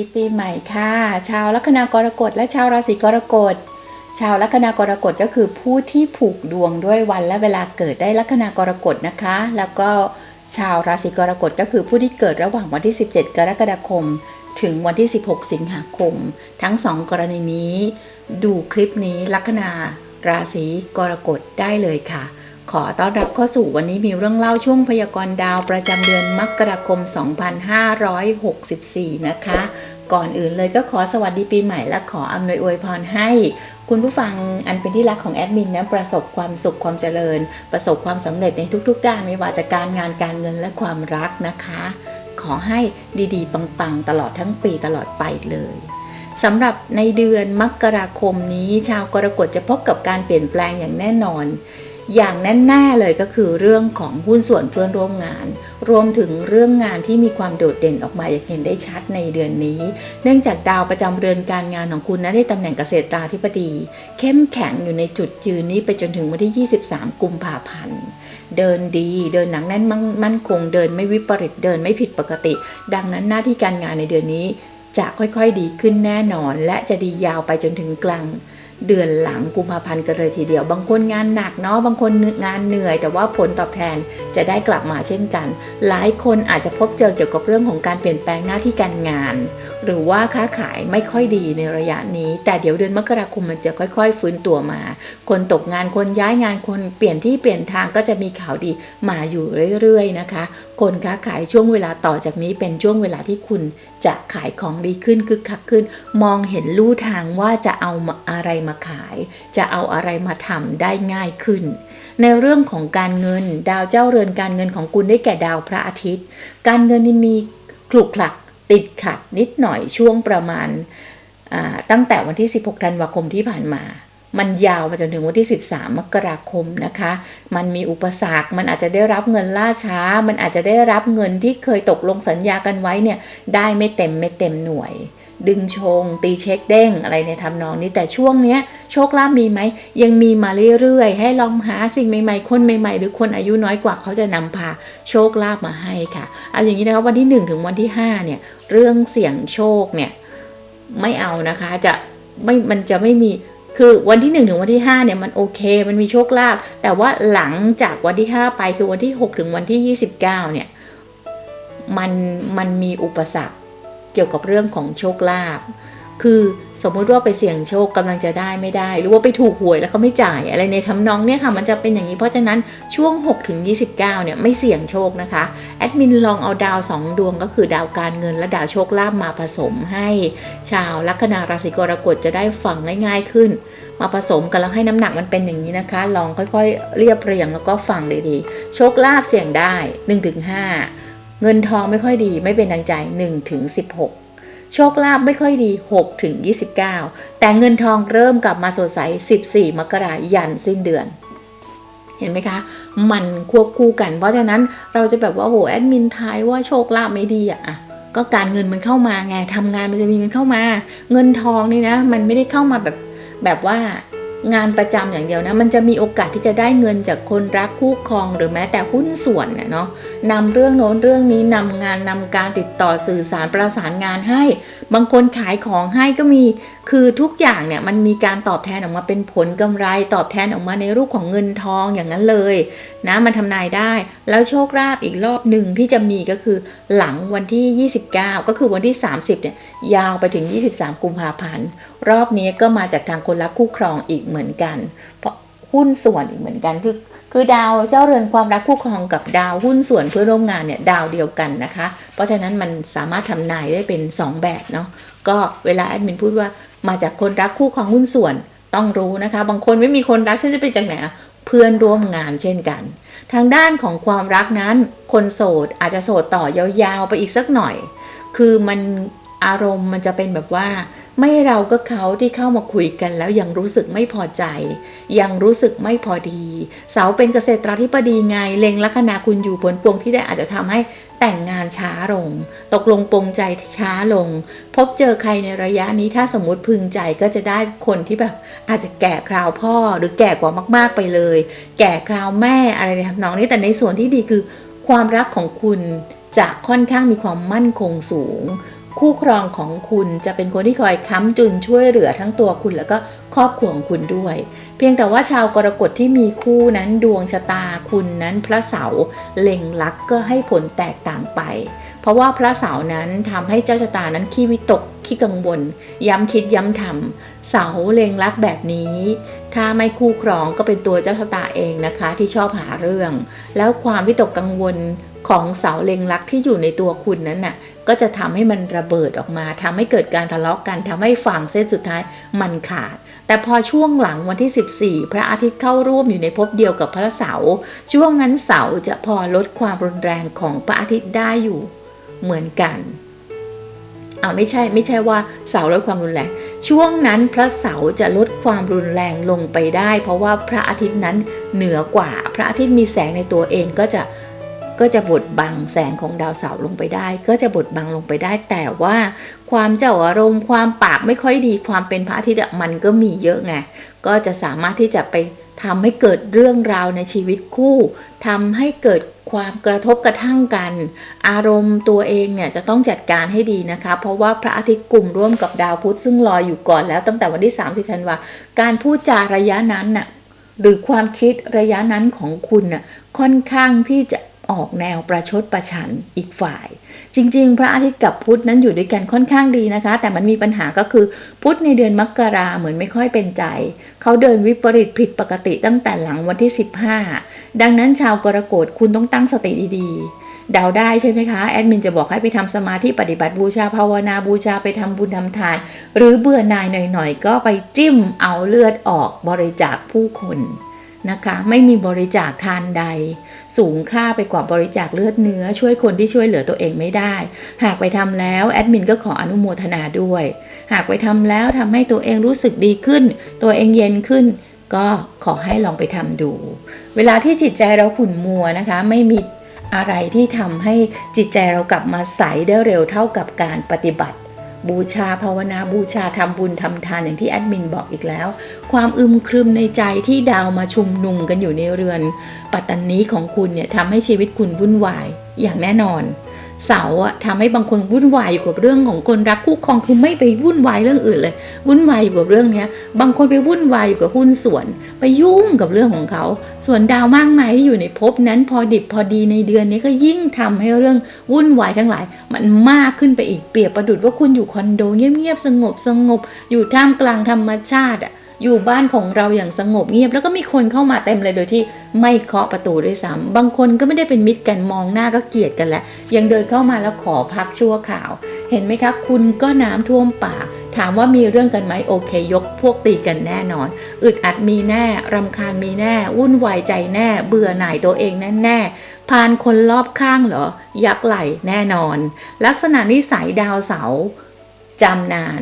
ดีปีใหม่ค่ะ ชาวลัคนากรกฎและชาวราศีกรกฎ ชาวลัคนากรกฎก็คือผู้ที่ผูกดวงด้วยวันและเวลาเกิดได้ลัคนากรกฎนะคะ แล้วก็ชาวราศีกรกฎก็คือผู้ที่เกิดระหว่างวันที่ 17 กรกฎาคม ถึงวันที่ 16 สิงหาคม ทั้งสองกรณีนี้ ดูคลิปนี้ลัคนาราศีกรกฎได้เลยค่ะ ขอต้อนรับเข้าสู่วันนี้มีเรื่องเล่าช่วงพยากรณ์ดาวประจำเดือนมกราคม 2564 นะคะ ก่อนอื่นเลยก็ขอสวัสดีปีใหม่และขออำนวยอวยพรให้ คุณผู้ฟังอันเป็นที่รักของแอดมินนะประสบความสุขความเจริญ ประสบความสำเร็จในทุกๆ ด้านไม่ว่าจะการงานการเงินและความรักนะคะ ขอให้ดีๆ ปังๆ ตลอดทั้งปีตลอดไปเลยสำหรับในเดือนมกราคมนี้ ชาวกรกฎจะพบกับการเปลี่ยนแปลงอย่างแน่นอน อย่างแน่ๆเลยก็คือเรื่องของหุ้นส่วนเพื่อนร่วมงาน รวมถึงเรื่องงานที่มีความโดดเด่นออกมาอย่างเห็นได้ชัดในเดือนนี้ เนื่องจากดาวประจำเรือนการงานของคุณนะได้ตำแหน่งเกษตราธิบดี เข้มแข็งอยู่ในจุดยืนนี้ไปจนถึงวันที่ 23 กุมภาพันธ์เดินดี เดินหนังแน่นมั่นคงเดินไม่วิปริตเดินไม่ผิดปกติ ดังนั้นหน้าที่การงานในเดือนนี้จะค่อยๆดีขึ้นแน่นอน และจะดียาวไปจนถึงกลาง เดือนหลังกุมภาพันธ์กันเลยทีเดียว บางคนงานหนักเนาะบางคนงานเหนื่อย แต่ว่าผลตอบแทนจะได้กลับมาเช่นกัน หลายคนอาจจะพบเจอเกี่ยวกับเรื่องของการเปลี่ยนแปลงหน้าที่การงาน หรือว่าค้าขายไม่ค่อยดีในระยะนี้ แต่เดี๋ยวเดือนมกราคมมันจะค่อยๆ ฟื้นตัวมา คนตกงานคนย้ายงานคนเปลี่ยนที่เปลี่ยนทางก็จะมีข่าวดีมาอยู่เรื่อยๆนะคะ คนค้าขายช่วงเวลาต่อจากนี้เป็นช่วงเวลาที่คุณจะขายของดีขึ้นคึกคักขึ้น มองเห็นลู่ทางว่าจะเอาอะไรมาขาย จะเอาอะไรมาทำได้ง่ายขึ้น ในเรื่องของการเงินดาวเจ้าเรือนการเงินของคุณได้แก่ดาวพระอาทิตย์ การเงินนี่มีคลุกคลัก ติดขัดนิดหน่อยช่วงประมาณตั้งแต่วันที่ 16 ธันวาคมที่ผ่านมา มันยาวมาจนถึงวันที่ 13 มกราคมนะคะ มันมีอุปสรรค มันอาจจะได้รับเงินล่าช้า มันอาจจะได้รับเงินที่เคยตกลงสัญญากันไว้เนี่ย ได้ไม่เต็มไม่เต็มหน่วย ดึงชง ตีเช็คเด้งอะไรในทำนองนี้แต่ช่วงเนี้ยโชคลาภมีไหม ยังมีมาเรื่อยๆ ให้ลองหาสิ่งใหม่ๆ คนใหม่ๆ หรือคนอายุน้อยกว่าเขาจะนำพาโชคลาภมาให้ค่ะเอาอย่างนี้นะคะวันที่ 1 ถึงวันที่ 5 เนี่ย เรื่องเสี่ยงโชคเนี่ยไม่เอานะคะจะไม่มันจะไม่มีคือวันที่ 1 ถึงวันที่ 5 เนี่ยมันโอเค มันมีโชคลาภแต่ว่าหลังจากวันที่ 5 ไปคือวันที่ 6 ถึงวันที่ 29 เนี่ยมันมันมีอุปสรรค กี่ยวกับเรื่องของโชคลาภคือสมมุติว่าไปเสี่ยงโชคกำลังจะได้ไม่ได้ หรือว่าไปถูกหวยแล้วเขาไม่จ่ายอะไรในทำนองเนี่ยค่ะมันจะเป็นอย่างนี้เพราะฉะนั้นช่วง 6 ถึง 29 เนี่ยไม่เสี่ยงโชคนะคะแอดมินลองเอาดาว 2 ดวงก็คือดาวการเงินและดาวโชคลาภมาผสมให้ ชาวลัคนาราศีกรกฎจะได้ฟังง่ายๆขึ้น มาผสมกันแล้วให้น้ำหนักมันเป็นอย่างนี้นะคะ ลองค่อยๆ เรียบเรียงแล้วก็ฟังดีๆโชคลาภเสี่ยงได้ 1-5 เงินทองไม่ค่อยดีไม่เป็นดังใจ1-16 โชคลาภไม่ค่อยดี6ถึง29 แต่เงินทองเริ่มกลับมาสดใส 14 มกรายันสิ้นเดือน เห็นไหมคะ มันควบคู่กัน เพราะฉะนั้นเราจะแบบว่าโหแอดมินทายว่าโชคลาภไม่ดีอะอะก็การเงินมันเข้ามาไงทำงานมันจะมีเงินเข้ามา เงินทองนี่นะ มันไม่ได้เข้ามาแบบแบบว่า งานประจำอย่างเดียวนะมันจะมีโอกาสที่จะได้เงินจากคนรักคู่ครองหรือแม้แต่หุ้นส่วนเนาะนำเรื่องโน้นเรื่องนี้นำงานนำการติดต่อสื่อสารประสานงานให้ บางคนขายของให้ก็มีคือทุกอย่างเนี่ยมันมีการตอบแทนออกมาเป็นผลกำไร ตอบแทนออกมาในรูปของเงินทองอย่างนั้นเลยนะมันทำนายได้ แล้วโชคลาภอีกรอบหนึ่งที่จะมีก็คือหลังวันที่ 29 ก็คือวันที่ 30เนี่ยยาวไปถึง 23 กุมภาพันธ์รอบนี้ก็มาจากทางคนรับคู่ครองอีกเหมือนกัน เพราะหุ้นส่วนอีกเหมือนกันคือคือดาวเจ้าเรือนความรักคู่ครองกับดาวหุ้นส่วนเพื่อร่วมงานเนี่ยดาวเดียวกันนะคะ เพราะฉะนั้นมันสามารถทำนายได้เป็น 2 แบบเนาะก็เวลาแอดมินพูดว่ามาจากคนรักคู่ครองหุ้นส่วนต้องรู้นะคะ บางคนไม่มีคนรักฉันจะไปจากไหนอะเพื่อนร่วมงานเช่นกัน ทางด้านของความรักนั้น คนโสดอาจจะโสดต่อยาวๆไปอีกสักหน่อย คือมันอารมณ์มันจะเป็นแบบว่า ไม่เราก็เขาที่เข้ามาคุยกันแล้วยังรู้สึกไม่พอใจ ยังรู้สึกไม่พอดี เสาเป็นเกษตราธิบดีไงเล็งลัคนาคุณอยู่ผลพวงที่ได้อาจจะทำให้แต่งงานช้าลง ตกลงปงใจช้าลง พบเจอใครในระยะนี้ถ้าสมมติพึงใจก็จะได้คนที่แบบอาจจะแก่คราวพ่อหรือแก่กว่ามาก ๆไปเลย แก่คราวแม่อะไรในทำนองนี้แต่ในส่วนที่ดีคือ ความรักของคุณจะค่อนข้างมีความมั่นคงสูง คู่ครองของคุณจะเป็นคนที่คอยค้ำจุนช่วยเหลือทั้งตัวคุณแล้วก็ครอบครัวของคุณด้วย เพียงแต่ว่าชาวกรกฎที่มีคู่นั้นดวงชะตาคุณนั้นพระเสาร์เล็งลักก็ให้ผลแตกต่างไป เพราะว่าพระเสานั้นทำให้เจ้าชะตานั้นขี้วิตกขี้กังวลย้ำคิดย้ำทำเสาเล็งลักแบบนี้ถ้าไม่คู่ครองก็เป็นตัวเจ้าชะตาเองนะคะที่ชอบหาเรื่อง แล้วความวิตกกังวล ของเสาเล็งลักที่อยู่ในตัวคุณนั้นน่ะก็จะทำให้มันระเบิดออกมาทำให้เกิดการทะเลาะกันทำให้ฝั่งเส้นสุดท้ายมันขาด แต่พอช่วงหลังวันที่ 14 พระอาทิตย์เข้าร่วมอยู่ในภพเดียวกับพระเสาร์ช่วงนั้นเสาร์จะพอลดความรุนแรงของพระอาทิตย์ได้อยู่เหมือนกันอ่าไม่ใช่ไม่ใช่ว่าเสาลดความรุนแรง ช่วงนั้นพระเสาร์จะลดความรุนแรงลงไปได้ เพราะว่าพระอาทิตย์นั้นเหนือกว่า พระอาทิตย์มีแสงในตัวเองก็จะ ก็จะบดบังแสงของดาวเสาร์ลงไปได้ ก็จะบดบังลงไปได้ แต่ว่าความเจ้าอารมณ์ความปากไม่ค่อยดีความเป็นพระอาทิตย์มันก็มีเยอะไงก็จะสามารถที่จะไปทำให้เกิดเรื่องราวในชีวิตคู่ทำให้เกิดความกระทบกระทั่งกัน อารมณ์ตัวเองเนี่ยจะต้องจัดการให้ดีนะคะ เพราะว่าพระอาทิตย์กลุ่มร่วมกับดาวพุธซึ่งลอยอยู่ก่อนแล้วตั้งแต่วันที่ 30ธันวาการพูดจาระยะนั้นน่ะหรือความคิดระยะนั้นของคุณน่ะค่อนข้างที่จะ ออกแนวประชดประชันอีกฝ่าย จริง ๆ พระอาทิตย์กับพุธนั้นอยู่ด้วยกันค่อนข้างดีนะคะ แต่มันมีปัญหาก็คือพุธในเดือนมกราเหมือนไม่ค่อยเป็นใจ เขาเดินวิปริตผิดปกติตั้งแต่หลังวันที่ 15 ดังนั้นชาวกรกฎคุณต้องตั้งสติดีๆเดาได้ใช่ไหมคะ แอดมินจะบอกให้ไปทำสมาธิปฏิบัติบูชาภาวนาบูชาไปทำบุญทำทาน หรือเบื่อหน่ายหน่อยๆ ก็ไปจิ้มเอาเลือดออกบริจาคผู้คน นะคะ ไม่มีบริจาคทานใด สูงค่าไปกว่าบริจาคเลือดเนื้อ ช่วยคนที่ช่วยเหลือตัวเองไม่ได้ หากไปทำแล้วแอดมินก็ขออนุโมทนาด้วย หากไปทำแล้วทำให้ตัวเองรู้สึกดีขึ้น ตัวเองเย็นขึ้นก็ขอให้ลองไปทำดู เวลาที่จิตใจเราขุ่นมัวนะคะ ไม่มีอะไรที่ทำให้จิตใจเรากลับมาใสได้เร็วเท่ากับการปฏิบัติ บูชาภาวนาบูชาทำบุญทำทานอย่างที่แอดมินบอกอีกแล้ว ความอึมครึมในใจที่ดาวมาชุมนุมกันอยู่ในเรือน ปัตตานีของคุณเนี่ยทำให้ชีวิตคุณวุ่นวายอย่างแน่นอน เสาอะทำให้บางคนวุ่นวายอยู่กับเรื่องของคนรักคู่ครองคือไม่ไปวุ่นวายเรื่องอื่นเลย วุ่นวายอยู่กับเรื่องเนี้ย บางคนไปวุ่นวายอยู่กับหุ้นส่วน ไปยุ่งกับเรื่องของเขา ส่วนดาวมากมายที่อยู่ในภพนั้นพอดิบพอดีในเดือนนี้ก็ยิ่งทำให้เรื่องวุ่นวายทั้งหลาย มันมากขึ้นไปอีกเปรียบประดุดว่าคุณอยู่คอนโดเงียบๆสงบสงบอยู่ท่ามกลางธรรมชาติอะ อยู่บ้านของเราอย่างสงบเงียบ แล้วก็มีคนเข้ามาเต็มเลยโดยที่ไม่เคาะประตูด้วยซ้ำบางคนก็ไม่ได้เป็นมิตรกันมองหน้าก็เกลียดกันแล้วยังเดินเข้ามาแล้วขอพักชั่วข่าว เห็นไหมคะคุณก็น้ำท่วมป่าถามว่ามีเรื่องกันไหมโอเค ยกพวกตีกันแน่นอน อึดอัดมีแน่รำคาญมีแน่ วุ่นวายใจแน่ เบื่อหน่ายตัวเองแน่แน่พานคนรอบข้างเหรอ ยักไหลแน่นอน ลักษณะนิสัยดาวเสาจำนาน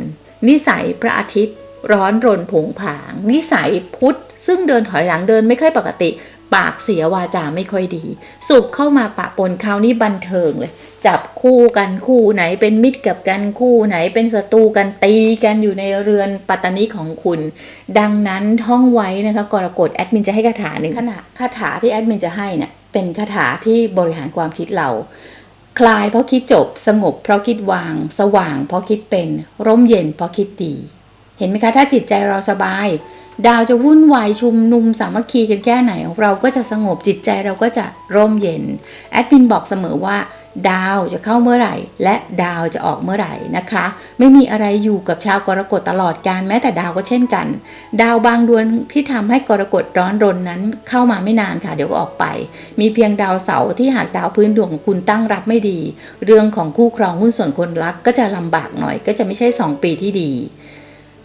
นิสัยพระอาทิตย์ ร้อนรนผงผาง นิสัยพุทธ ซึ่งเดินถอยหลังเดินไม่ค่อยปกติ ปากเสียวาจาไม่ค่อยดี สุขเข้ามาปะปนคราวนี้บันเทิงเลย จับคู่กันคู่ไหนเป็นมิตรกับกันคู่ไหนเป็นศัตรูกันตีกันอยู่ในเรือนปัตตานีของคุณ ดังนั้นท่องไว้นะคะกรกฎแอดมินจะให้คาถาหนึ่งขณะคาถาที่แอดมินจะให้เนี่ยเป็นคาถาที่บริหารความคิดเราคลายเพราะคิดจบสงบเพราะคิดวาง สว่างเพราะคิดเป็น ร่มเย็นเพราะคิดดี เห็นไหมคะถ้าจิตใจเราสบาย ดาวจะวุ่นวายชุมนุมสามัคคีกันแค่ไหน เราก็จะสงบจิตใจเราก็จะร่มเย็นแอดมินบอกเสมอว่า ดาวจะเข้าเมื่อไหร่ และดาวจะออกเมื่อไหร่นะคะ ไม่มีอะไรอยู่กับชาวกรกฎตลอดการแม้แต่ดาวก็เช่นกัน ดาวบางดวงที่ทำให้กรกฎร้อนรนนั้นเข้ามาไม่นานค่ะเดี๋ยวก็ออกไป มีเพียงดาวเสาร์ที่หากดาวพื้นดวงของคุณตั้งรับไม่ดี เรื่องของคู่ครองหุ้นส่วนคนรักก็จะลำบากหน่อย ก็จะไม่ใช่ 2 ปีที่ดี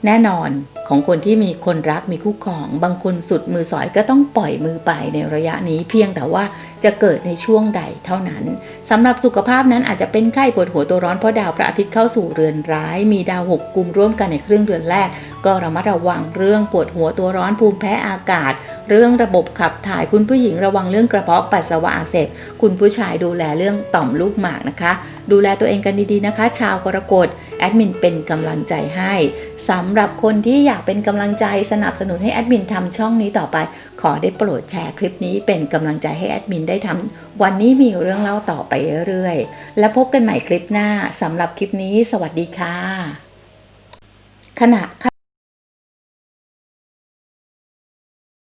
แน่นอนของคนที่มีคนรักมีคู่ครองบางคนสุดมือสอยก็ต้องปล่อยมือไปในระยะนี้เพียงแต่ว่าจะเกิดในช่วงใดเท่านั้นสำหรับสุขภาพนั้นอาจจะเป็นไข้ปวดหัวตัวร้อนเพราะดาวพระอาทิตย์เข้าสู่เรือนร้าย มีดาวหกกลุ่มร่วมกันในครึ่งเดือนแรก ก็ระมัดระวังเรื่องปวดหัวตัวร้อนภูมิแพ้อากาศ เรื่องระบบขับถ่ายคุณผู้หญิงระวังเรื่องกระเพาะปัสสาวะอักเสบคุณผู้ชายดูแลเรื่องต่อมลูกหมากนะคะ ดูแลตัวเองกันดีๆนะคะ ชาวกรกฎแอดมินเป็นกำลังใจให้สำหรับคนที่อยากเป็นกำลังใจสนับสนุนให้แอดมินทำช่องนี้ต่อไป ขอได้โปรดแชร์คลิปนี้เป็นกำลังใจให้แอดมินได้ทำวันนี้มีเรื่องเล่าต่อไปเรื่อยๆ และพบกันใหม่คลิปหน้าสำหรับคลิปนี้ สวัสดีค่ะขณะ